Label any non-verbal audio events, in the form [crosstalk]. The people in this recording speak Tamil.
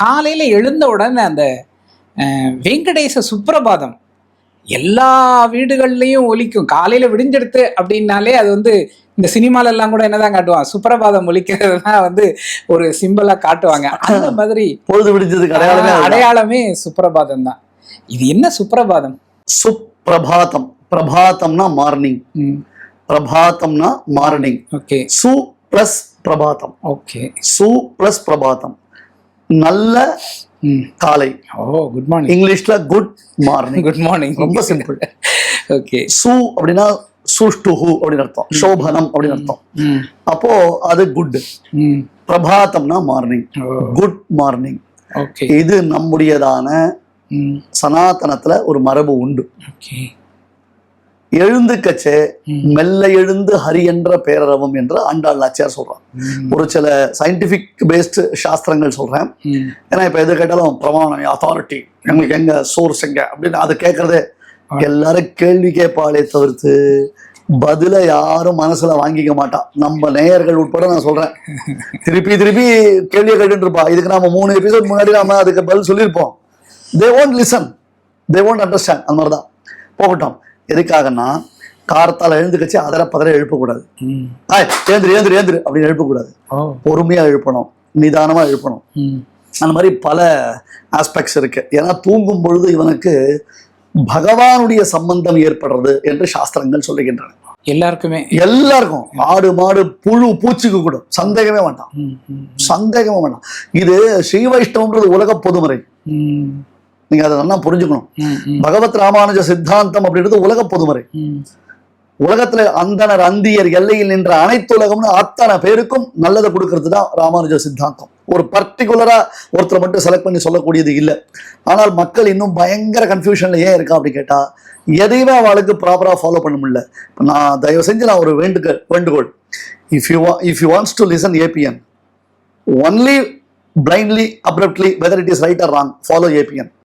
காலையில எழுந்த உடனே அந்த வெங்கடேச சுப்ரபாதம் எல்லா வீடுகள்லயும் ஒலிக்கும். காலையில விடிஞ்செடுத்து அப்படின்னாலே அது வந்து இந்த சினிமால எல்லாம் கூட என்னதான் காட்டுவான்? சுப்ரபாதம் ஒலிக்கிறது தான் வந்து ஒரு சிம்பிளா காட்டுவாங்க. அந்த [laughs] மாதிரி பொழுது விடிஞ்சதுக்கு அடையாளமே. அடையாளமே சுப்ரபாதம் தான். இது என்ன சுப்ரபாதம் சுப்பிரபாதம். பிரபாதம்னா மார்னிங். பிரபாதம்னா மார்னிங். ஓகே. சு பிளஸ் பிரபாதம் ஓகே. சு பிளஸ் பிரபாதம் நல்ல காலை. ஓ குட் மார்னிங் இங்கிலீஷ்ல குட் மார்னிங் குட் மார்னிங் ரொம்ப simple. [laughs] ஓகே சு அப்படின்னா சுஷ்டுஹு அப்படின்னு அர்த்தம். சோபனம் அப்படின்னு அர்த்தம். அப்போ அது குட் பிரபாதம்னா மார்னிங் குட் மார்னிங் ஓகே இது நம்முடையதான சனாதனத்துல ஒரு மரபு உண்டு. ஓகே எழுந்துக்கச்சே மெல்ல எழுந்து ஹரி என்ற பேரரவம் என்று ஆண்டாள் நாச்சியார் சொல்றான். ஒரு சில சயின்டிபிக் பேஸ்டு சாஸ்திரங்கள் சொல்றேன். ஏன்னா இப்ப எது கேட்டாலும் பிரமாணம் அத்தாரிட்டி எங்களுக்கு எங்க சோர்ஸ் எங்க அப்படின்னு அதை கேட்கறதே. எல்லாரும் கேள்வி கேட்பாளே தவிர்த்து பதில யாரும் மனசுல வாங்கிக்க மாட்டான். நம்ம நேயர்கள் உட்பட நான் சொல்றேன். திருப்பி திருப்பி கேள்வியை கேட்டுட்டு இருப்பா. இதுக்கு நாம மூணு எபிசோட் முன்னாடி நாம அதுக்கு பதில் சொல்லியிருப்போம். தே won't listen they won't understand அந்த மாதிரி தான் போகட்டும். எதுக்காகன்னா காரத்தால் எழுந்துக்கச்சு அதர பதற எழுப்பக்கூடாது. ஏந்திரு ஏந்திரு ஏந்திரு அப்படின்னு எழுப்பக்கூடாது. பொறுமையா எழுப்பணும் நிதானமா எழுப்பணும். அந்த மாதிரி பல ஆஸ்பெக்ட்ஸ் இருக்கு. ஏன்னா தூங்கும் பொழுது இவனுக்கு பகவானுடைய சம்பந்தம் ஏற்படுறது என்று சாஸ்திரங்கள் சொல்லுகின்றன. எல்லாருக்குமே. எல்லாருக்கும். ஆடு மாடு புழு பூச்சிக்கு கூட. சந்தேகமே வேண்டாம். சந்தேகமே வேண்டாம். இது ஸ்ரீ வைஷ்ணவன்றது உலக பொதுமறை. நீங்க அதை நல்லா புரிஞ்சுக்கணும். பகவத் ராமானுஜ சித்தாந்தம் அப்படின்றது உலக பொதுமறை. உலகத்துல அந்தனர் அந்தியர் எல்லையில் நின்ற அனைத்து உலகம்னு அத்தனை பேருக்கும் நல்லதை கொடுக்கறது தான் ராமானுஜ சித்தாந்தம். ஒரு பர்டிகுலரா ஒருத்தரை மட்டும் செலக்ட் பண்ணி சொல்லக்கூடியது இல்லை. ஆனால் மக்கள் இன்னும் பயங்கர கன்ஃபியூஷன்ல ஏன் இருக்கா அப்படி கேட்டா எதையுமே அவளுக்கு ப்ராப்பரா ஃபாலோ பண்ண முடியல. நான் தயவு செஞ்சு நான் ஒரு வேண்டுகோள். வேண்டுகோள் if you if you wants to listen ABN only blindly abruptly whether it is right or wrong follow ABN